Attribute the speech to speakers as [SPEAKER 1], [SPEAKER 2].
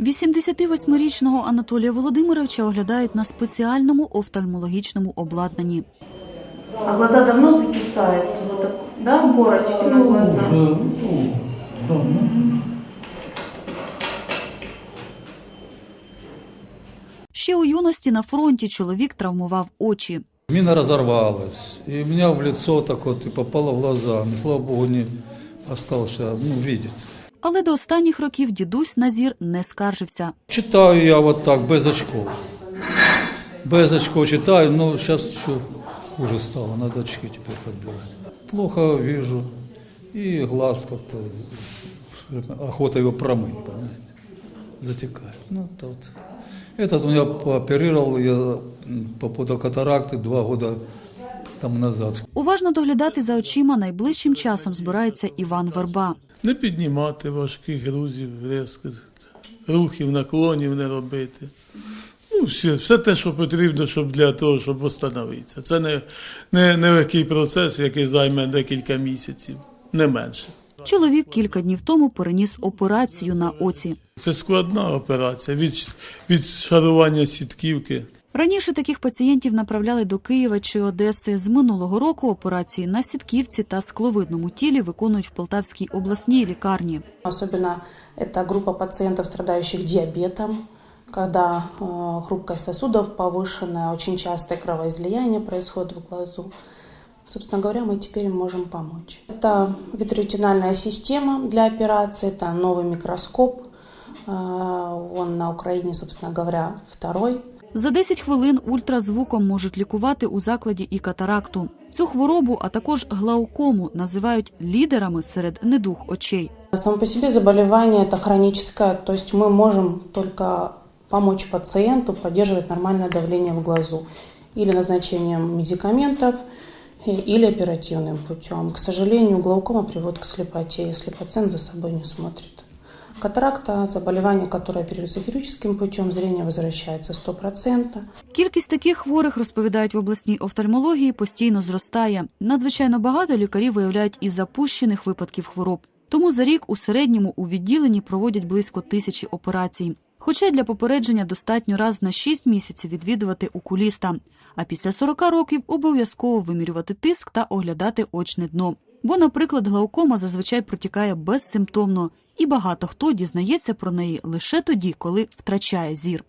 [SPEAKER 1] 88-річного Анатолія Володимировича оглядають на спеціальному офтальмологічному обладнанні.
[SPEAKER 2] А глаза давно закисают? Вот да, горочки на глазах?
[SPEAKER 3] Ну, давно.
[SPEAKER 1] Ще у юності на фронті чоловік травмував очі.
[SPEAKER 3] Мина разорвалась, и у меня в лицо так вот и попало в глаза. Но, слава богу, не остался, ну, видеть.
[SPEAKER 1] Але до останніх років дідусь на зір не скаржився.
[SPEAKER 3] Читаю я вот так, без очков. Без очков читаю, но сейчас еще хуже стало, надо очки теперь подбирать. Плохо вижу, и глаз как-то, охота его промыть, понимаете, затекает. Ну, это вот. Этот у меня пооперировал я м, по поводу катаракты два года тому назад.
[SPEAKER 1] Уважно доглядати за очима найближчим часом збирається Іван Верба.
[SPEAKER 4] Не піднімати важких грузів, резко, рухів, наклонів не робити. Ну, все, все те, що потрібно, щоб для того, щоб встановитися. Це не, не, не легкий процес, який займе декілька місяців, не менше.
[SPEAKER 1] Чоловік кілька днів тому переніс операцію на оці.
[SPEAKER 4] Це складна операція від, від шарування сітківки.
[SPEAKER 1] Раніше таких пацієнтів направляли до Києва чи Одеси. З минулого року операції на сітківці та скловидному тілі виконують в Полтавській обласній лікарні.
[SPEAKER 5] Особенно это группа пациентов, страдающих диабетом, когда э, хрупкость сосудов повышенная, очень частое кровоизлияние происходит в глазу. Собственно говоря, мы теперь им можем помочь. Это витреотинальная система для операции, это новый микроскоп. Э, Он на Украине, собственно говоря, второй.
[SPEAKER 1] За 10 хвилин ультразвуком можуть лікувати у закладі і катаракту. Цю хворобу, а також глаукому, називають лідерами серед недуг очей.
[SPEAKER 5] Само по себе заболевание это хроническое, то есть мы можем только помочь пациенту поддерживать нормальное давление в глазу или назначением медикаментов, э, или оперативным путем. К сожалению, глаукома приводит к слепоте, если пациент за собой не смотрит. Катаракта – заболевание, которое оперируется хирургическим путем, зрение возвращается 100%.
[SPEAKER 1] Кількість таких хворих, розповідають в обласній офтальмології, постійно зростає. Надзвичайно багато лікарів виявляють і запущених випадків хвороб. Тому за рік у середньому у відділенні проводять близько тисячі операцій. Хоча для попередження достатньо раз на 6 місяців відвідувати окуліста, а після 40 років обов'язково вимірювати тиск та оглядати очне дно. Бо, наприклад, глаукома зазвичай протікає безсимптомно, і багато хто дізнається про неї лише тоді, коли втрачає зір.